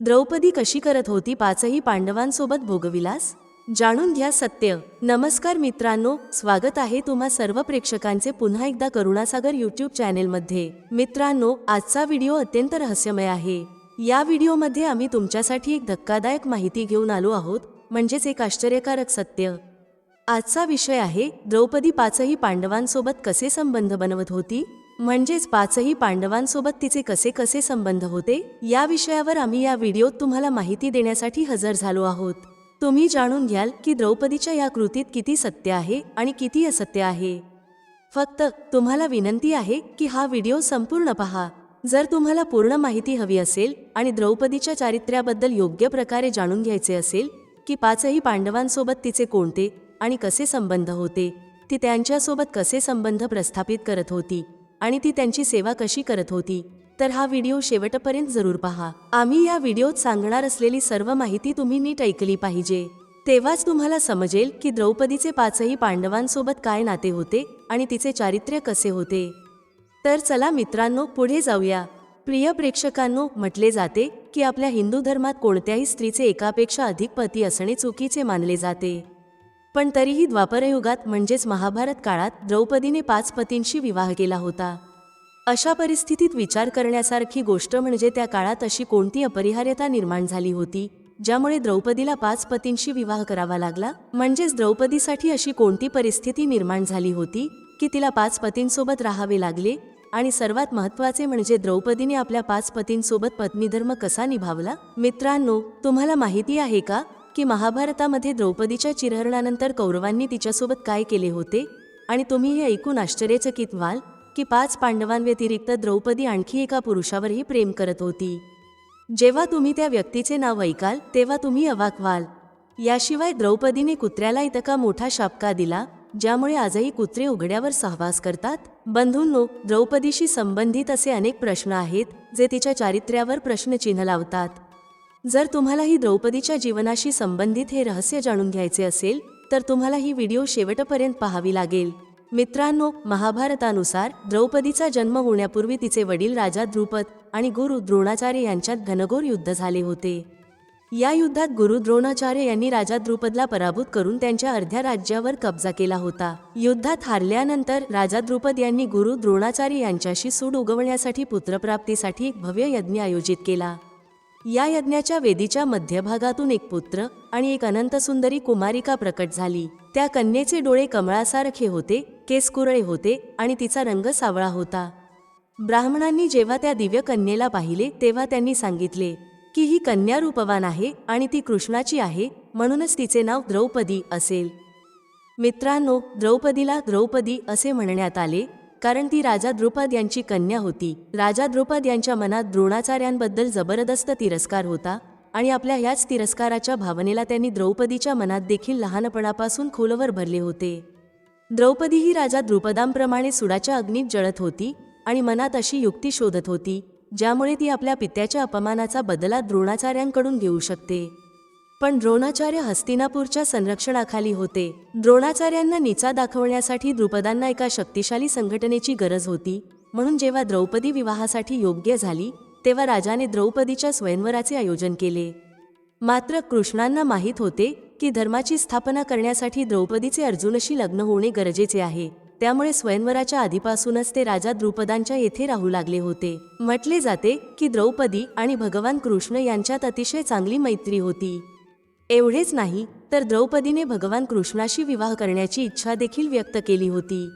द्रौपदी कशी करत होती पाचही पांडवांसोबत भोगविलास? जाणून घ्या सत्य. नमस्कार मित्रांनो स्वागत आहे तुम्हा सर्व प्रेक्षकांचे पुन्हा एकदा करुणासागर यूट्यूब चॅनेलमध्ये. मित्रांनो आजचा व्हिडिओ अत्यंत रहस्यमय आहे. या व्हिडिओमध्ये आम्ही तुमच्यासाठी एक धक्कादायक माहिती घेऊन आलो आहोत म्हणजेच एक आश्चर्यकारक सत्य. आजचा विषय आहे द्रौपदी पाचही पांडवांसोबत कसे संबंध बनवत होती? म्हणजेच पाचही पांडवांसोबत तिचे कसे कसे संबंध होते या विषयावर आम्ही या व्हिडिओत तुम्हाला माहिती देण्यासाठी हजर झालो आहोत. तुम्ही जाणून घ्याल की द्रौपदीच्या या कृतीत किती सत्य आहे आणि किती असत्य आहे. फक्त तुम्हाला विनंती आहे की हा व्हिडिओ संपूर्ण पहा. जर तुम्हाला पूर्ण माहिती हवी असेल आणि द्रौपदीच्या चारित्र्याबद्दल योग्य प्रकारे जाणून घ्यायचे असेल की पाचही पांडवांसोबत तिचे कोणते आणि कसे संबंध होते ती त्यांच्यासोबत कसे संबंध प्रस्थापित करत होती आणि ती त्यांची सेवा कशी करत होती तर हा व्हिडिओ शेवटपर्यंत जरूर पहा. आम्ही या व्हिडिओत सांगणार असलेली सर्व माहिती तुम्ही नीट ऐकली पाहिजे. तेव्हाच तुम्हाला समजेल की द्रौपदीचे पाचही पांडवांसोबत काय नाते होते आणि तिचे चारित्र्य कसे होते. तर चला मित्रांनो पुढे जाऊया. प्रिय प्रेक्षकांनो म्हटले जाते की आपल्या हिंदू धर्मात कोणत्याही स्त्रीचे एकापेक्षा अधिक पती असणे चुकीचे मानले जाते. पण तरीही द्वापरयुगात म्हणजेच महाभारत काळात द्रौपदीने पाच पतींशी विवाह केला होता. अशा परिस्थितीत विचार करण्यासारखी गोष्ट म्हणजे त्या काळात अशी कोणती अपरिहार्यता निर्माण झाली होती ज्यामुळे द्रौपदीला पाच पतींशी विवाह करावा लागला? म्हणजेच द्रौपदीसाठी अशी कोणती परिस्थिती निर्माण झाली होती की तिला पाच पतींसोबत राहावे लागले? आणि सर्वात महत्त्वाचे म्हणजे द्रौपदीने आपल्या पाच पतींसोबत पत्नीधर्म कसा निभावला? मित्रांनो तुम्हाला माहिती आहे का? की महाभारतामध्ये द्रौपदीच्या चिरहरणानंतर कौरवांनी तिच्यासोबत काय केले होते? आणि तुम्ही हे ऐकून आश्चर्यचकित व्हाल की पाच पांडवांव्यतिरिक्त द्रौपदी आणखी एका पुरुषावरही प्रेम करत होती. जेव्हा तुम्ही त्या व्यक्तीचे नाव ऐकाल तेव्हा तुम्ही अवाक व्हाल. याशिवाय द्रौपदीने कुत्र्याला इतका मोठा शापका दिला ज्यामुळे आजही कुत्रे उघड्यावर सहवास करतात? बंधूंनो द्रौपदीशी संबंधित असे अनेक प्रश्न आहेत जे तिच्या चारित्र्यावर प्रश्नचिन्ह लावतात. जर तुम्हालाही द्रौपदीच्या जीवनाशी संबंधित हे रहस्य जाणून घ्यायचे असेल तर तुम्हाला ही व्हिडिओ शेवटपर्यंत पाहावी लागेल. मित्रांनो महाभारतानुसार द्रौपदीचा जन्म होण्यापूर्वी तिचे वडील राजा द्रुपद आणि गुरु द्रोणाचार्य यांच्यात घनघोर युद्ध झाले होते. या युद्धात गुरु द्रोणाचार्य यांनी राजा द्रुपदला पराभूत करून त्यांच्या अर्ध्या राज्यावर कब्जा केला होता. युद्धात हारल्यानंतर राजा द्रुपद यांनी गुरु द्रोणाचार्य यांच्याशी सूड उगवण्यासाठी पुत्रप्राप्तीसाठी एक भव्य यज्ञ आयोजित केला. या यज्ञाच्या वेदीच्या मध्यभागातून एक पुत्र आणि एक अनंत सुंदरी कुमारिका प्रकट झाली. त्या कन्येचे डोळे कमळासारखे होते केस कुरळे होते आणि तिचा रंग सावळा होता. ब्राह्मणांनी जेव्हा त्या दिव्य कन्येला पाहिले तेव्हा त्यांनी सांगितले की ही कन्या रूपवान आहे आणि ती कृष्णाची आहे म्हणूनच तिचे नाव द्रौपदी असेल. मित्रांनो द्रौपदीला द्रौपदी असे म्हणण्यात आले कारण ती राजा द्रुपद यांची कन्या होती. राजा द्रुपद यांच्या मनात द्रोणाचार्यांबद्दल जबरदस्त तिरस्कार होता आणि आपल्या ह्याच तिरस्काराच्या भावनेला त्यांनी द्रौपदीच्या मनात देखील लहानपणापासून खोलवर भरले होते. द्रौपदी ही राजा द्रुपदांप्रमाणे सुडाच्या अग्नीत जळत होती आणि मनात अशी युक्ती शोधत होती ज्यामुळे ती आपल्या पित्याच्या अपमानाचा बदला द्रोणाचार्यांकडून घेऊ शकते. पण द्रोणाचार्य हस्तिनापूरच्या संरक्षणाखाली होते. द्रोणाचार्यांना निचा दाखवण्यासाठी द्रुपदांना एका शक्तिशाली संघटनेची गरज होती. म्हणून जेव्हा द्रौपदी विवाहासाठी योग्य झाली तेव्हा राजाने द्रौपदीच्या स्वयंवराचे आयोजन केले. मात्र कृष्णांना माहीत होते की धर्माची स्थापना करण्यासाठी द्रौपदीचे अर्जुनशी लग्न होणे गरजेचे आहे. त्यामुळे स्वयंवराच्या आधीपासूनच ते राजा द्रुपदांच्या येथे राहू लागले होते. म्हटले जाते की द्रौपदी आणि भगवान कृष्ण यांच्यात अतिशय चांगली मैत्री होती. एवढेच नाही तर द्रौपदीने भगवान कृष्णाशी विवाह करण्याची इच्छा देखील व्यक्त केली होती.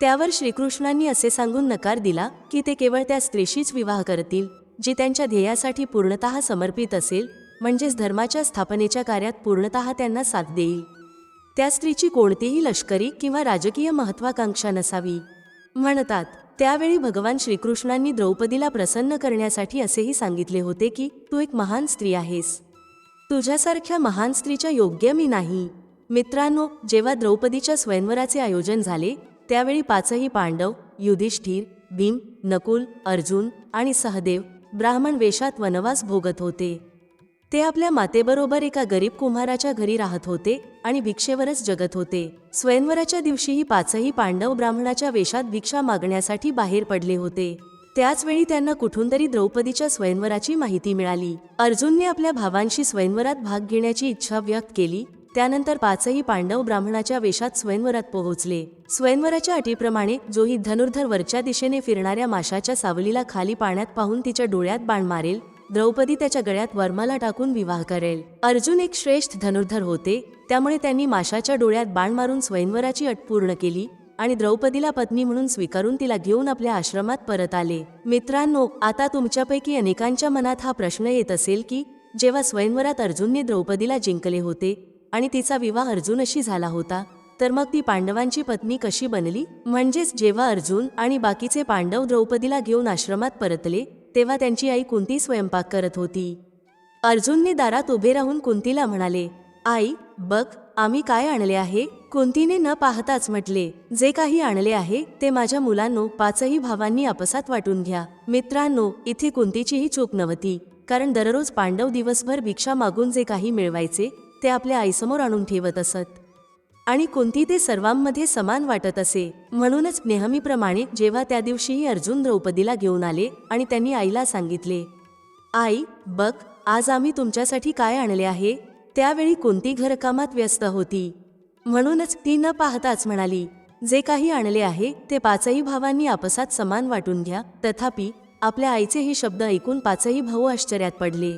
त्यावर श्रीकृष्णांनी असे सांगून नकार दिला की ते केवळ त्या स्त्रीशीच विवाह करतील जी त्यांच्या ध्येयासाठी पूर्णतः समर्पित असेल म्हणजेच धर्माच्या स्थापनेच्या कार्यात पूर्णतः त्यांना साथ देईल. त्या स्त्रीची कोणतीही लष्करी किंवा राजकीय महत्वाकांक्षा नसावी. म्हणतात त्यावेळी भगवान श्रीकृष्णांनी द्रौपदीला प्रसन्न करण्यासाठी असेही सांगितले होते की तू एक महान स्त्री आहेस. तुझ्यासारख्या महान स्त्रीच्या योग्य मी नाही. मित्रांनो जेव्हा द्रौपदीच्या स्वयंवराचे आयोजन झाले त्यावेळी पाचही पांडव युधिष्ठिर भीम नकुल अर्जुन आणि सहदेव ब्राह्मण वेशात वनवास भोगत होते. ते आपल्या मातेबरोबर एका गरीब कुंभाराच्या घरी राहत होते आणि भिक्षेवरच जगत होते. स्वयंवराच्या दिवशीही पाचही पांडव ब्राह्मणाच्या वेशात भिक्षा मागण्यासाठी बाहेर पडले होते. त्याचवेळी त्यांना कुठून तरी द्रौपदीच्या स्वयंवराची माहिती मिळाली. अर्जुनने आपल्या भावांशी स्वयंवरात भाग घेण्याची इच्छा व्यक्त केली. त्यानंतर पाचही पांडव ब्राह्मणाच्या वेशात स्वयंवरात पोहोचले. स्वयंवराच्या अटीप्रमाणे जोही धनुर्धर वरच्या दिशेने फिरणाऱ्या माशाच्या सावलीला खाली पाण्यात पाहून तिच्या डोळ्यात बाण मारेल द्रौपदी त्याच्या गळ्यात वर्माला टाकून विवाह करेल. अर्जुन एक श्रेष्ठ धनुर्धर होते त्यामुळे त्यांनी माशाच्या डोळ्यात बाण मारून स्वयंवराची अट पूर्ण केली. आणि द्रौपदीला पत्नी म्हणून स्वीकारून तिला घेऊन आपल्या आश्रमात परत आले. मित्रांनो आता तुमच्यापैकी अनेकांच्या मनात हा प्रश्न येत असेल की जेव्हा स्वयंवरात अर्जुनने द्रौपदीला जिंकले होते आणि तिचा विवाह अर्जुनशी झाला होता तर मग ती पांडवांची पत्नी कशी बनली? म्हणजेच जेव्हा अर्जुन आणि बाकीचे पांडव द्रौपदीला घेऊन आश्रमात परतले तेव्हा त्यांची आई कुंती स्वयंपाक करत होती? अर्जुनने दारात उभे राहून कुंतीला म्हणाले आई बघ आम्ही काय आणले आहे? कुंतीने न पाहताच म्हटले जे काही आणले आहे ते माझ्या मुलांनो पाचही भावांनी आपसात वाटून घ्या. मित्रांनो इथे कुंतीचीही चूक नव्हती. कारण दररोज पांडव दिवसभर भिक्षा मागून जे काही मिळवायचे ते आपल्या आईसमोर आणून ठेवत असत. आणि कुंती ते सर्वांमध्ये समान वाटत असे? म्हणूनच नेहमीप्रमाणे जेव्हा त्या दिवशीही अर्जुन द्रौपदीला घेऊन आले आणि त्यांनी आईला सांगितले आई बघ आज आम्ही तुमच्यासाठी काय आणले आहे? त्यावेळी कुंती घरकामात व्यस्त होती? म्हणूनच ती न पाहताच म्हणाली जे काही आणले आहे ते पाचही भावांनी आपसात समान वाटून घ्या. तथापि आपल्या आईचे हे शब्द ऐकून पाचही भाऊ आश्चर्यात पडले.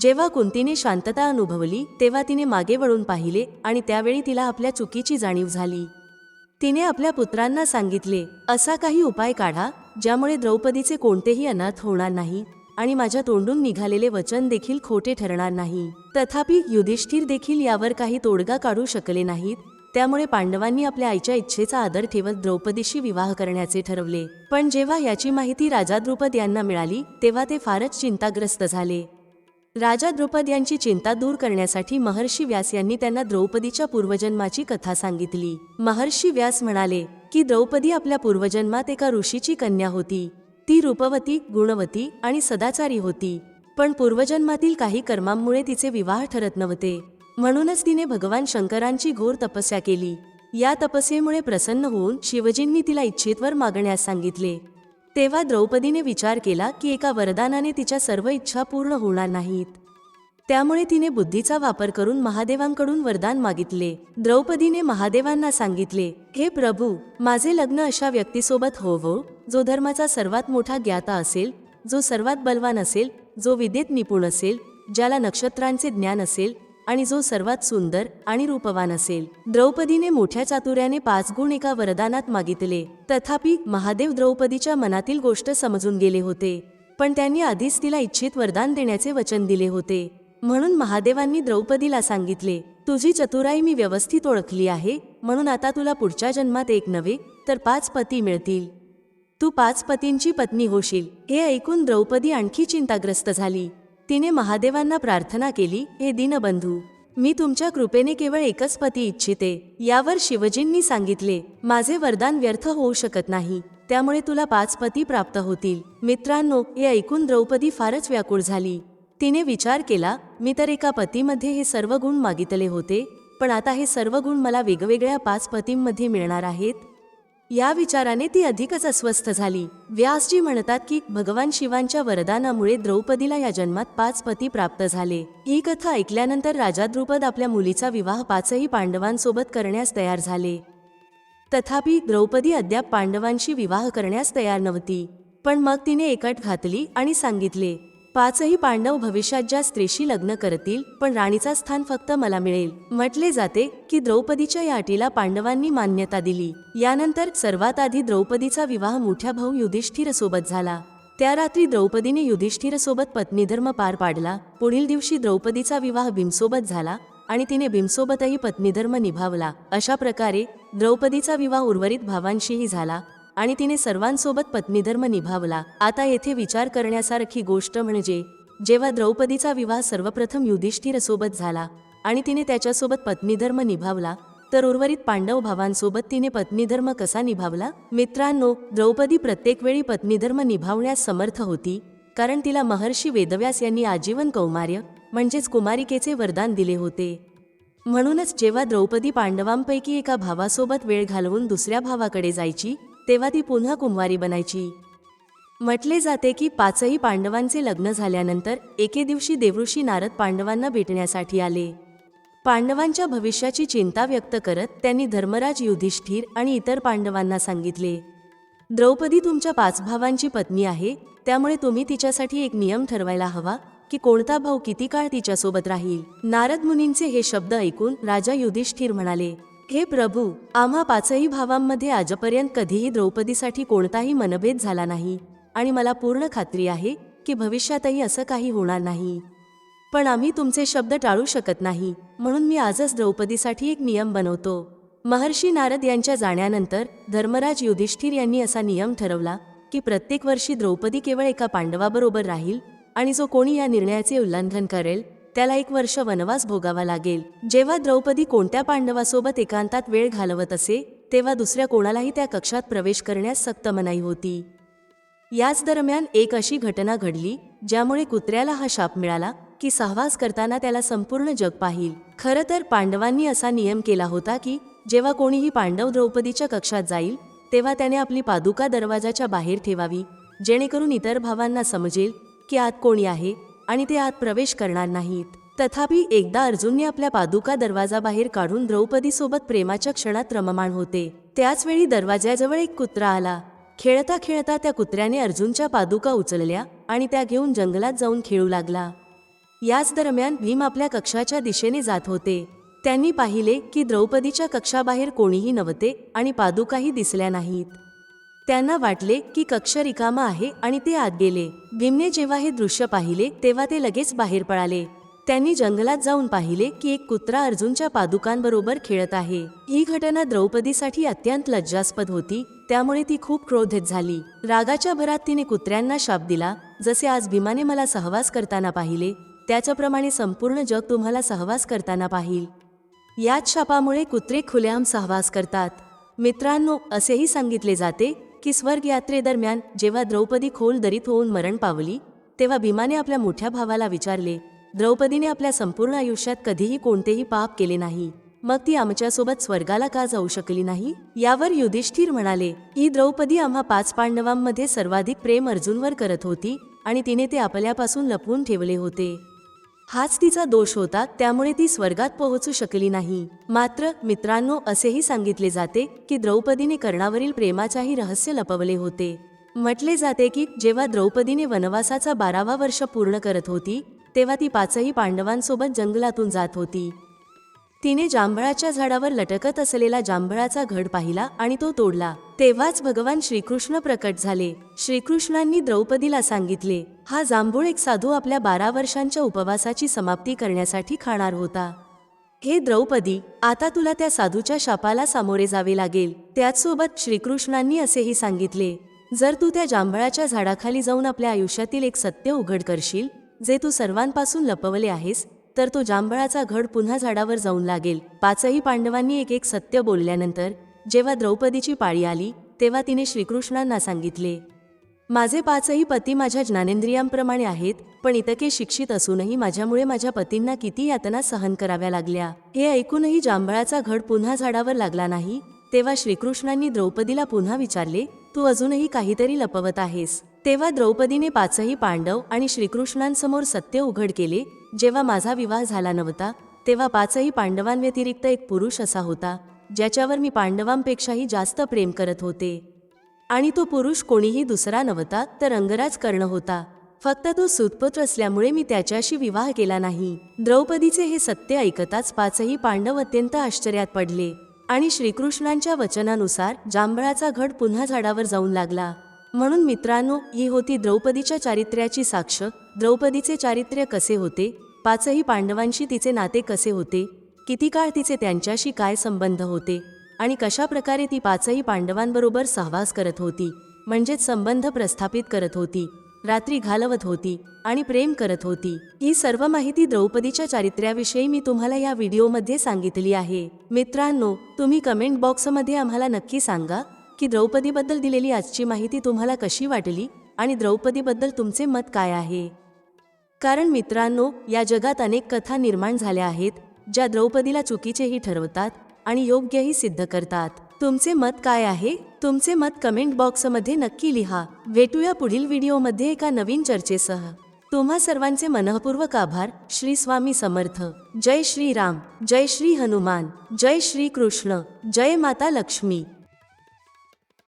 जेव्हा कुंतीने शांतता अनुभवली तेव्हा तिने मागे वळून पाहिले आणि त्यावेळी तिला आपल्या चुकीची जाणीव झाली. तिने आपल्या पुत्रांना सांगितले असा काही उपाय काढा ज्यामुळे द्रौपदीचे कोणतेही अनाथ होणार नाही. आणि माझ्या तोंडून निघालेले वचन देखील खोटे ठरणार नाही. तथापि युधिष्ठिर देखील यावर काही तोडगा काढू शकले नाहीत. त्यामुळे पांडवांनी आपल्या आईच्या इच्छेचा आदर ठेवत द्रौपदीशी विवाह करण्याचे ठरवले. पण जेव्हा याची माहिती राजा द्रुपद यांना मिळाली तेव्हा ते फारच चिंताग्रस्त झाले. राजा द्रुपद यांची चिंता दूर करण्यासाठी महर्षी व्यास यांनी त्यांना द्रौपदीच्या पूर्वजन्माची कथा सांगितली. महर्षी व्यास म्हणाले की द्रौपदी आपल्या पूर्वजन्मात एका ऋषीची कन्या होती. ती रूपवती गुणवती आणि सदाचारी होती. पण पूर्वजन्मातील काही कर्मांमुळे तिचे विवाह ठरत नव्हते. म्हणूनच तिने भगवान शंकरांची घोर तपस्या केली. या तपस्येमुळे प्रसन्न होऊन शिवजींनी तिला इच्छेतवर मागण्यास सांगितले. तेव्हा द्रौपदीने विचार केला की एका वरदानाने तिच्या सर्व इच्छा पूर्ण होणार नाहीत. त्यामुळे तिने बुद्धीचा वापर करून महादेवांकडून वरदान मागितले. द्रौपदीने महादेवांना सांगितले हे प्रभू माझे लग्न अशा व्यक्तीसोबत होवो जो धर्माचा सर्वात मोठा ज्ञाता असेल जो सर्वात बलवान असेल जो विद्येत निपुण असेल ज्याला नक्षत्रांचे ज्ञान असेल आणि जो सर्वात सुंदर आणि रूपवान असेल. द्रौपदीने मोठ्या चातुर्याने पाच गुण एका वरदानात मागितले. तथापि महादेव द्रौपदीच्या मनातील गोष्ट समजून गेले होते पण त्यांनी आधीच तिला इच्छित वरदान देण्याचे वचन दिले होते. म्हणून महादेवांनी द्रौपदीला सांगितले तुझी चतुराई मी व्यवस्थित ओळखली आहे म्हणून आता तुला पुढच्या जन्मात एक नव्हे तर पाच पती मिळतील. तू पाच पतींची पत्नी होशील. हे ऐकून द्रौपदी आणखी चिंताग्रस्त झाली. तिने महादेवांना प्रार्थना केली हे दीनबंधू मी तुमच्या कृपेने केवळ एकच पती इच्छिते. यावर शिवजींनी सांगितले माझे वरदान व्यर्थ होऊ शकत नाही त्यामुळे तुला पाच पती प्राप्त होतील. मित्रांनो हे ऐकून द्रौपदी फारच व्याकुळ झाली. तिने विचार केला मी तर एका पतीमध्ये हे सर्व गुण मागितले होते पण आता हे सर्व गुण मला वेगवेगळ्या पाच पतींमध्ये मिळणार आहेत? या विचाराने ती अधिकच अस्वस्थ झाली. व्यासजी म्हणतात की भगवान शिवांच्या वरदानामुळे द्रौपदीला या जन्मात पाच पती प्राप्त झाले. ही कथा ऐकल्यानंतर राजा द्रुपद आपल्या मुलीचा विवाह पाचही पांडवांसोबत करण्यास तयार झाले. तथापि द्रौपदी अद्याप पांडवांशी विवाह करण्यास तयार नव्हती. पण मग तिने एकट घातली आणि सांगितले पाचही पांडव भविष्यात ज्या स्त्रीशी लग्न करतील पण राणीचा स्थान फक्त मला मिळेल. म्हटले जाते की द्रौपदीच्या या अटीला पांडवांनी मान्यता दिली. यानंतर सर्वात आधी द्रौपदीचा विवाह मोठ्या भाऊ युधिष्ठिर सोबत झाला. त्या रात्री द्रौपदीने युधिष्ठिर सोबत पत्नीधर्म पार पाडला. पुढील दिवशी द्रौपदीचा विवाह भीमसोबत झाला आणि तिने भीमसोबतही पत्नीधर्म निभावला. अशा प्रकारे द्रौपदीचा विवाह उर्वरित भावांशीही झाला. आणि तिने सर्वांसोबत पत्नीधर्म निभावला. आता येथे विचार करण्यासारखी गोष्ट म्हणजे जेव्हा द्रौपदीचा विवाह सर्वप्रथम युधिष्ठिरसोबत झाला आणि तिने त्याच्यासोबत पत्नीधर्म निभावला तर उर्वरित पांडव भावांसोबत तिने पत्नीधर्म कसा निभावला? मित्रांनो द्रौपदी प्रत्येक वेळी पत्नीधर्म निभावण्यास समर्थ होती कारण तिला महर्षी वेदव्यास यांनी आजीवन कौमार्य म्हणजेच कुमारिकेचे वरदान दिले होते. म्हणूनच जेव्हा द्रौपदी पांडवांपैकी एका भावासोबत वेळ घालवून दुसऱ्या भावाकडे जायची तेव्हा ती पुन्हा कुंवारी बनायची. म्हटले जाते की पाचही पांडवांचे लग्न झाल्यानंतर एके दिवशी देवऋषी नारद पांडवांना भेटण्यासाठी आले. पांडवांच्या भविष्याची चिंता व्यक्त करत त्यांनी धर्मराज युधिष्ठिर आणि इतर पांडवांना सांगितले द्रौपदी तुमच्या पाच भावांची पत्नी आहे त्यामुळे तुम्ही तिच्यासाठी एक नियम ठरवायला हवा की कोणता भाऊ किती काळ तिच्यासोबत राहील. नारद मुनींचे हे शब्द ऐकून राजा युधिष्ठिर म्हणाले हे प्रभू आम्हा पाचही भावांमध्ये आजपर्यंत कधीही द्रौपदीसाठी कोणताही मनभेद झाला नाही. आणि मला पूर्ण खात्री आहे की भविष्यातही असं काही होणार नाही. पण आम्ही तुमचे शब्द टाळू शकत नाही म्हणून मी आजच द्रौपदीसाठी एक नियम बनवतो. महर्षी नारद यांच्या जाण्यानंतर धर्मराज युधिष्ठिर यांनी असा नियम ठरवला की प्रत्येक वर्षी द्रौपदी केवळ एका पांडवाबरोबर राहील आणि जो कोणी या निर्णयाचे उल्लंघन करेल त्याला एक वर्ष वनवास भोगावा लागेल. जेव्हा द्रौपदी कोणत्या पांडवासोबत एकांतात वेळ घालवत असे तेव्हा दुसऱ्या कोणालाही त्या कक्षात प्रवेश करण्यास सक्त मनाई होती. याच दरम्यान एक अशी घटना घडली ज्यामुळे कुत्र्याला हा शाप मिळाला की सहवास करताना त्याला संपूर्ण जग पाहिल. खरं तर पांडवांनी असा नियम केला होता की जेव्हा कोणीही पांडव द्रौपदीच्या कक्षात जाईल तेव्हा त्याने आपली पादुका दरवाजाच्या बाहेर ठेवावी जेणेकरून इतर भावांना समजेल की आत कोणी आहे. आणि ते आत प्रवेश करणार नाहीत. तथापि एकदा अर्जुनने आपल्या पादुका दरवाजाबाहेर काढून द्रौपदीसोबत प्रेमाच्या क्षणात रममाण होते. त्याचवेळी दरवाजाजवळ एक कुत्रा आला. खेळता खेळता त्या कुत्र्याने अर्जुनच्या पादुका उचलल्या आणि त्या घेऊन जंगलात जाऊन खेळू लागला. याच दरम्यान भीम आपल्या कक्षाच्या दिशेने जात होते. त्यांनी पाहिले की द्रौपदीच्या कक्षाबाहेर कोणीही नव्हते आणि पादुकाही दिसल्या नाहीत. त्यांना वाटले की कक्ष रिकामा आहे आणि ते आत गेले. भीमने जेव्हा हे दृश्य पाहिले तेव्हा ते लगेच बाहेर पळाले. त्यांनी जंगलात जाऊन पाहिले की एक कुत्रा अर्जुनच्या पादुकांबरोबर खेळत आहे. ही घटना द्रौपदीसाठी अत्यंत लज्जास्पद होती त्यामुळे ती खूप क्रोधित झाली. रागाच्या भरात तिने कुत्र्यांना शाप दिला जसे आज भीमाने मला सहवास करताना पाहिले त्याच्याप्रमाणे संपूर्ण जग तुम्हाला सहवास करताना पाहिल. याच शापामुळे कुत्रे खुलेआम सहवास करतात. मित्रांनो असेही सांगितले जाते की स्वर्ग यात्रेदरम्यान जेव्हा द्रौपदी खोल दरीत होऊन मरण पावली तेव्हा भीमाने आपल्या मोठ्या भावाला विचारले द्रौपदीने आपल्या संपूर्ण आयुष्यात कधीही कोणतेही पाप केले नाही. मग ती आमच्यासोबत स्वर्गाला का जाऊ शकली नाही? यावर युधिष्ठिर म्हणाले ही द्रौपदी आम्हा पाच पांडवांमध्ये सर्वाधिक प्रेम अर्जुनवर करत होती आणि तिने ते आपल्यापासून लपवून ठेवले होते. हाच तिचा दोष होता त्यामुळे ती स्वर्गात पोहोचू शकली नाही. मात्र मित्रांनो असेही सांगितले जाते की द्रौपदीने कर्णावरील प्रेमाच्याही रहस्य लपवले होते. म्हटले जाते की जेव्हा द्रौपदीने वनवासाचा बारावा वर्ष पूर्ण करत होती तेव्हा ती पाचही पांडवांसोबत जंगलातून जात होती. तिने जांभळाच्या झाडावर लटकत असलेला जांभळाचा घड पाहिला आणि तो तोडला. तेव्हाच भगवान श्रीकृष्ण प्रकट झाले. श्रीकृष्णांनी द्रौपदीला सांगितले हा जांभूळ एक साधू आपल्या बारा वर्षांच्या उपवासाची समाप्ती करण्यासाठी खाणार होता. हे द्रौपदी आता तुला त्या साधूच्या शापाला सामोरे जावे लागेल. त्याचसोबत श्रीकृष्णांनी असेही सांगितले जर तू त्या जांभळाच्या झाडाखाली जाऊन आपल्या आयुष्यातील एक सत्य उघड करशील जे तू सर्वांपासून लपवले आहेस तर तो जांभळाचा घड पुन्हा झाडावर जाऊन लागेल. पाचही पांडवांनी एक एक सत्य बोलल्यानंतर जेव्हा द्रौपदीची पाळी आली तेव्हा तिने श्रीकृष्णांना सांगितले माझे पाचही पती माझ्या ज्ञानेंद्रियांप्रमाणे आहेत पण इतके शिक्षित असूनही माझ्यामुळे माझ्या पतींना किती यातना सहन कराव्या लागल्या. हे ऐकूनही जांभळाचा घड पुन्हा झाडावर लागला नाही. तेव्हा श्रीकृष्णांनी द्रौपदीला पुन्हा विचारले तू अजूनही काहीतरी लपवत आहेस. तेव्हा द्रौपदीने पाचही पांडव आणि श्रीकृष्णांसमोर सत्य उघड केले. जेव्हा माझा विवाह झाला नव्हता तेव्हा पाचही पांडवांव्यतिरिक्त एक पुरुष असा होता ज्याच्यावर मी पांडवांपेक्षाही जास्त प्रेम करत होते. आणि तो पुरुष कोणीही दुसरा नव्हता तर अंगराज कर्ण होता. फक्त तो सुतपुत्र असल्यामुळे मी त्याच्याशी विवाह केला नाही. द्रौपदीचे हे सत्य ऐकताच पाचही पांडव अत्यंत आश्चर्यात पडले. आणि श्रीकृष्णांच्या वचनानुसार जांभळाचा घड पुन्हा झाडावर जाऊन लागला. म्हणून मित्रांनो ही होती द्रौपदीच्या चारित्र्याची साक्ष. द्रौपदीचे चारित्र्य कसे होते? पाचही पांडवांशी तिचे नाते कसे होते? किती काळ तिचे त्यांच्याशी काय संबंध होते? आणि कशा प्रकारे ती पाचही पांडवांबरोबर सहवास करत होती? म्हणजेच संबंध प्रस्थापित करत होती. रात्री घालवत होती आणि प्रेम करत होती. ही सर्व माहिती द्रौपदीच्या चारित्र्याविषयी मी तुम्हाला या व्हिडिओमध्ये सांगितली आहे. मित्रांनो तुम्ही कमेंट बॉक्समध्ये आम्हाला नक्की सांगा की द्रौपदीबद्दल दिलेली आजची माहिती तुम्हाला कशी वाटली आणि द्रौपदीबद्दल तुमचे मत काय आहे. कारण मित्रांनो या जगात अनेक कथा निर्माण झाल्या आहेत ज्या द्रौपदीला चुकीचेही ठरवतात आणि योग्यही सिद्ध करतात. तुमचे मत काय आहे? तुमचे मत कमेंट बॉक्समध्ये नक्की लिहा. भेटूया पुढील व्हिडिओमध्ये एका नवीन चर्चेसह. तुम्हा सर्वांचे मनःपूर्वक आभार. श्री स्वामी समर्थ. जय श्री राम. जय श्री हनुमान. जय श्री कृष्ण. जय माता लक्ष्मी.